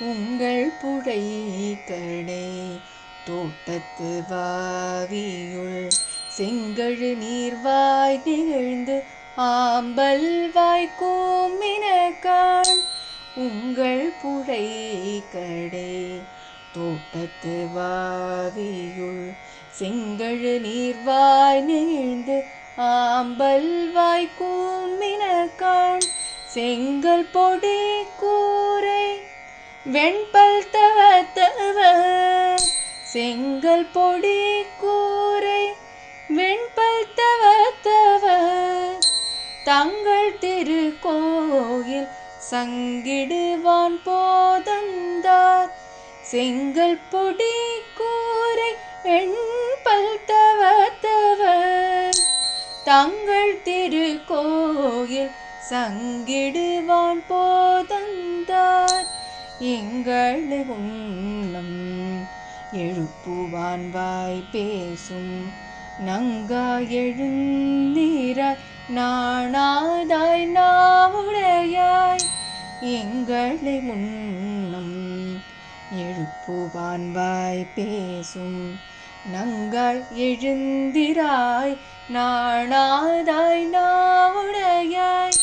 உங்கள் புழை கடை தோட்டத்து வாவியுள் செங்கழு நீர்வாய் நிகழ்ந்து ஆம்பல் வாய் கூமினகான் உங்கள் புழை கடை தோட்டத்து வாவியுள் செங்கழு நீர்வாய் நிகழ்ந்து ஆம்பல் வாய் கூமினகான் செங்கல் பொடி கூ வெண்பல் தவ தவ செங்கல் பொடி கூரை வெண்பல் தவ தவ தங்கள் திருக்கோயில் சங்கிடுவான் போதந்தார் செங்கல் பொடி கூரை வெண்பல் தவ தவ தங்கள் திருக்கோயில் சங்கிடுவான் போதந்தார் எங்களும் எழுப்புவான் வாய் பேசும். நங்கா எழுந்தீராய் நாணாதாய் நாவுடையாய். எங்களை முன்னம் எழுப்புவான் வாய் பேசும். நங்கள் எழுந்திராய் நாணாதாய் நாவுடையாய்.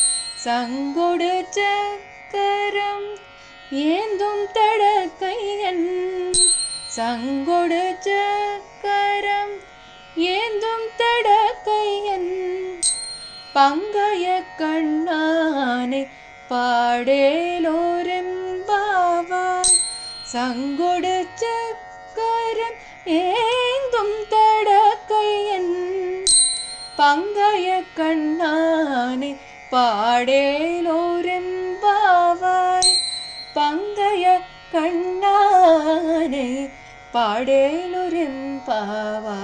சங்கொடு ஏந்தும் தடக்கையன் சங்கொடு சக்கரம் ஏந்தும் தடக்கையன் பங்கைய கண்ணானை பாடேலோரெம்பாவாய் சங்கொடு சக்கரம் ஏந்தும் தடக்கையன் பங்கைய கண்ணானை பாடேலோரெம்பாவாய் പാടേലൊരു പാവാ.